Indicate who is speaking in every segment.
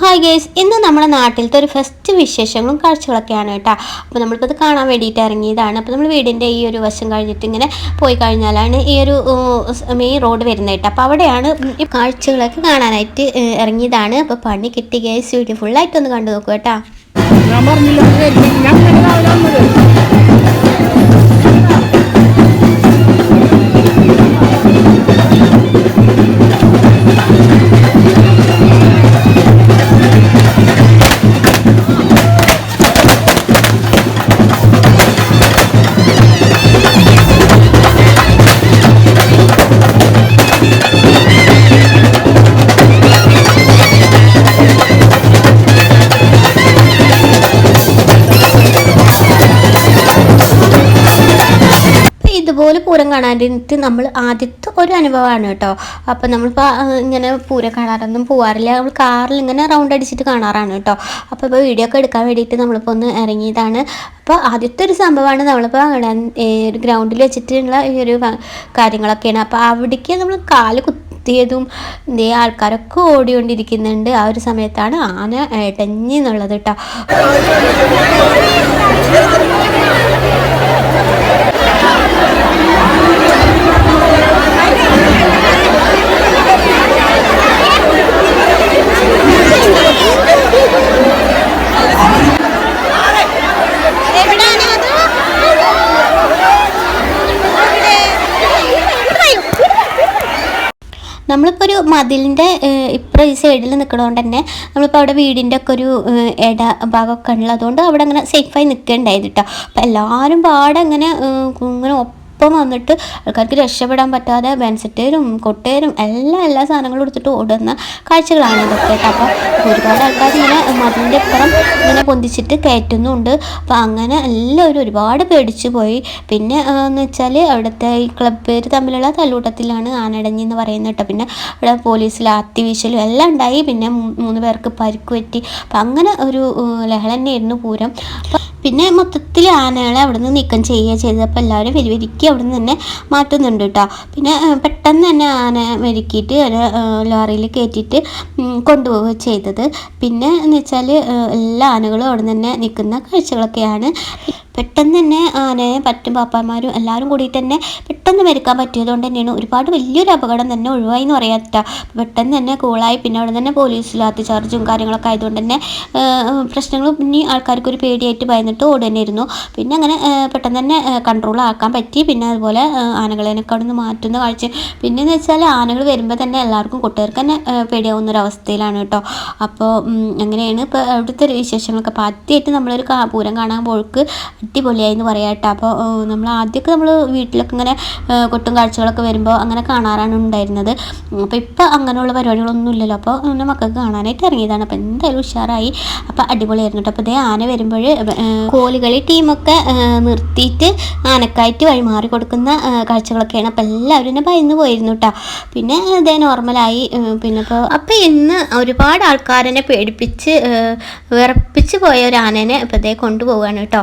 Speaker 1: Hi guys ഇന്ന് നമ്മുടെ നാട്ടിലത്തെ ഒരു ഫസ്റ്റ് വിശേഷങ്ങളും കാഴ്ചകളൊക്കെയാണ് കേട്ടോ. അപ്പോൾ നമ്മളിപ്പോൾ ഇത് കാണാൻ വേണ്ടിയിട്ട് ഇറങ്ങിയതാണ്. അപ്പോൾ നമ്മൾ വീടിന്റെ ഈ ഒരു വശം കഴിഞ്ഞിട്ട് ഇങ്ങനെ പോയി കഴിഞ്ഞാലാണ് ഈ ഒരു മെയിൻ റോഡ് വരുന്നത് കേട്ടോ. അപ്പോൾ അവിടെയാണ് ഈ കാഴ്ചകളൊക്കെ കാണാനായിട്ട് ഇറങ്ങിയതാണ്. അപ്പോൾ പണി കിട്ടി ഗേസ് ഒന്ന് കണ്ടു നോക്കൂ കേട്ടോ. ഇതുപോലെ പൂരം കാണാനായിട്ട് നമ്മൾ ആദ്യത്തെ ഒരു അനുഭവമാണ് കേട്ടോ. അപ്പം നമ്മളിപ്പോൾ ഇങ്ങനെ പൂരം കാണാറൊന്നും പോകാറില്ല നമ്മൾ കാറിൽ ഇങ്ങനെ റൗണ്ട് അടിച്ചിട്ട് കാണാറാണ് കേട്ടോ. അപ്പോൾ ഇപ്പോൾ വീഡിയോ ഒക്കെ എടുക്കാൻ വേണ്ടിയിട്ട് നമ്മളിപ്പോൾ ഒന്ന് ഇറങ്ങിയതാണ്. അപ്പോൾ ആദ്യത്തെ ഒരു സംഭവമാണ് നമ്മളിപ്പോൾ ഒരു ഗ്രൗണ്ടിൽ വെച്ചിട്ടുള്ള ഈ ഒരു കാര്യങ്ങളൊക്കെയാണ്. അപ്പോൾ അവിടേക്ക് നമ്മൾ കാൽ കുത്തിയതും ഇതേ ആൾക്കാരൊക്കെ ഓടിക്കൊണ്ടിരിക്കുന്നുണ്ട് ആ ഒരു സമയത്താണ് ആന ഇടഞ്ഞി എന്നുള്ളത് കേട്ടോ. നമ്മളിപ്പോൾ ഒരു മതിലിന്റെ ഇപ്പുറം ഈ സൈഡിൽ നിൽക്കണതുകൊണ്ട് തന്നെ നമ്മളിപ്പോൾ അവിടെ വീടിന്റെ ഒക്കെ ഒരു ഇട ഭാഗമൊക്കെ ഉള്ളതുകൊണ്ട് അവിടെ അങ്ങനെ സേഫായി നിൽക്കേണ്ടായത് കേട്ടോ അപ്പോൾ എല്ലാവരും പാടെ അങ്ങനെ ഇങ്ങനെ ഒപ്പം വന്നിട്ട് ആൾക്കാർക്ക് രക്ഷപ്പെടാൻ പറ്റാതെ ബെൻസെറ്റേരും കൊട്ടേരും എല്ലാ എല്ലാ സാധനങ്ങളും എടുത്തിട്ട് ഓടുന്ന കാഴ്ചകളാണ് ഇതൊക്കെ അപ്പോൾ ഒരുപാട് ആൾക്കാർ ഇങ്ങനെ മതിലിന്റെ ഇപ്പുറം പൊന്തിച്ചിട്ട് കയറ്റുന്നുണ്ട്. അപ്പോൾ അങ്ങനെ എല്ലാവരും ഒരുപാട് പേടിച്ചു പോയി. പിന്നെ എന്ന് വെച്ചാൽ അവിടുത്തെ ഈ ക്ലബ്ബുകാർ തമ്മിലുള്ള തല്ലൂട്ടത്തിലാണ് ആനടഞ്ഞി എന്ന് പറയുന്നത് കേട്ടോ. പിന്നെ അവിടെ പോലീസിൽ ആത്തിവീശലും എല്ലാം ഉണ്ടായി. പിന്നെ മൂന്ന് പേർക്ക് പരിക്ക് പറ്റി. അപ്പം അങ്ങനെ ഒരു ലഹള തന്നെയായിരുന്നു പൂരം. അപ്പം പിന്നെ മൊത്തത്തിൽ ആനകളെ അവിടെ നിന്ന് നീക്കം ചെയ്യുക ചെയ്തത്. അപ്പോൾ എല്ലാവരും വെരിവരിക്കി അവിടെ നിന്ന് തന്നെ മാറ്റുന്നുണ്ട് കേട്ടോ പിന്നെ പെട്ടെന്ന് തന്നെ ആന മെരുക്കിയിട്ട് ഒരു ലോറിയിൽ കയറ്റിയിട്ട് കൊണ്ടുപോവുക ചെയ്തത്. പിന്നെ എന്ന് വെച്ചാൽ എല്ലാ ആനകളും അവിടെ നിന്ന് തന്നെ നിൽക്കുന്ന കാഴ്ചകളൊക്കെയാണ്. പെട്ടെന്ന് തന്നെ ആനയെ പറ്റും പാപ്പാന്മാരും എല്ലാവരും കൂടിയിട്ട് തന്നെ പെട്ടെന്ന് മെരുക്കാൻ പറ്റിയതുകൊണ്ട് തന്നെയാണ് ഒരുപാട് വലിയൊരു അപകടം തന്നെ ഒഴിവായി എന്ന് പറയാം പെട്ടെന്ന് തന്നെ കൂളായി പിന്നെ അവിടെ തന്നെ പോലീസ് ലാത്തി ചാർജും കാര്യങ്ങളൊക്കെ ആയതുകൊണ്ട് തന്നെ പ്രശ്നങ്ങൾ പിന്നെ ആൾക്കാർക്ക് ഒരു പേടിയായിട്ട് ഭയന്നിട്ട് ഓടുതന്നെയായിരുന്നു പിന്നെ അങ്ങനെ പെട്ടെന്ന് തന്നെ കൺട്രോൾ ആക്കാൻ പറ്റി. പിന്നെ അതുപോലെ ആനകളെ അവിടെ നിന്ന് മാറ്റുന്ന കാഴ്ച. പിന്നെ എന്ന് വെച്ചാൽ ആനകൾ വരുമ്പോൾ തന്നെ എല്ലാവർക്കും കുട്ടികൾക്ക് തന്നെ പേടിയാവുന്ന ഒരു അവസ്ഥയിലാണ് കേട്ടോ. അപ്പോൾ അങ്ങനെയാണ് ഇപ്പോൾ അവിടുത്തെ വിശേഷങ്ങളൊക്കെ. അപ്പോൾ ആദ്യമായിട്ട് നമ്മളൊരു പൂരം കാണാൻ പോൾക്ക് അടിപൊളിയായി എന്ന് പറയാം കേട്ടോ. അപ്പോൾ നമ്മൾ ആദ്യമൊക്കെ നമ്മൾ വീട്ടിലൊക്കെ ഇങ്ങനെ കൊട്ടും കാഴ്ചകളൊക്കെ വരുമ്പോൾ അങ്ങനെ കാണാറാണ് ഉണ്ടായിരുന്നത്. അപ്പോൾ ഇപ്പോൾ അങ്ങനെയുള്ള പരിപാടികളൊന്നും ഇല്ലല്ലോ. അപ്പോൾ നമ്മുടെ മക്കൾക്ക് കാണാനായിട്ട് ഇറങ്ങിയതാണ്. അപ്പോൾ എന്തായാലും ഉഷാറായി. അപ്പോൾ അടിപൊളിയായിരുന്നു കേട്ടോ. അപ്പോൾ ഇതേ ആന വരുമ്പോൾ കോലുകളി ടീമൊക്കെ നിർത്തിയിട്ട് ആനക്കായിട്ട് വഴിമാറി കൊടുക്കുന്ന കാഴ്ചകളൊക്കെയാണ്. അപ്പോൾ എല്ലാവരും തന്നെ ഭയന്ന് പോയിരുന്നു കേട്ടോ. പിന്നെ ഇതേ നോർമലായി പിന്നെ ഇപ്പോൾ അപ്പോൾ ഇന്ന് ഒരുപാട് ആൾക്കാരനെ പേടിപ്പിച്ച് വിറപ്പിച്ച് പോയ ഒരു ആനേനെ ഇപ്പോൾ ഇതേ കൊണ്ടുപോവുകയാണ് കേട്ടോ.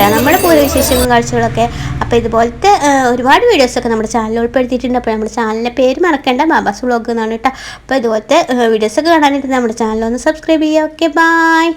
Speaker 1: കേട്ടോ. നമ്മുടെ പൂരവിശേഷങ്ങളും കാഴ്ചകളൊക്കെ അപ്പോൾ ഇതുപോലത്തെ ഒരുപാട് വീഡിയോസൊക്കെ നമ്മുടെ ചാനലിൽ ഉൾപ്പെടുത്തിയിട്ടുണ്ട്. അപ്പോൾ നമ്മുടെ ചാനലിന്റെ പേര് മറക്കേണ്ട. ബാബാസ് വ്ളോഗ് എന്നാണ് കേട്ടോ. അപ്പോൾ ഇതുപോലത്തെ വീഡിയോസൊക്കെ കാണാനായിട്ട് നമ്മുടെ ചാനൽ ഒന്ന് സബ്സ്ക്രൈബ് ചെയ്യുക. Okay bye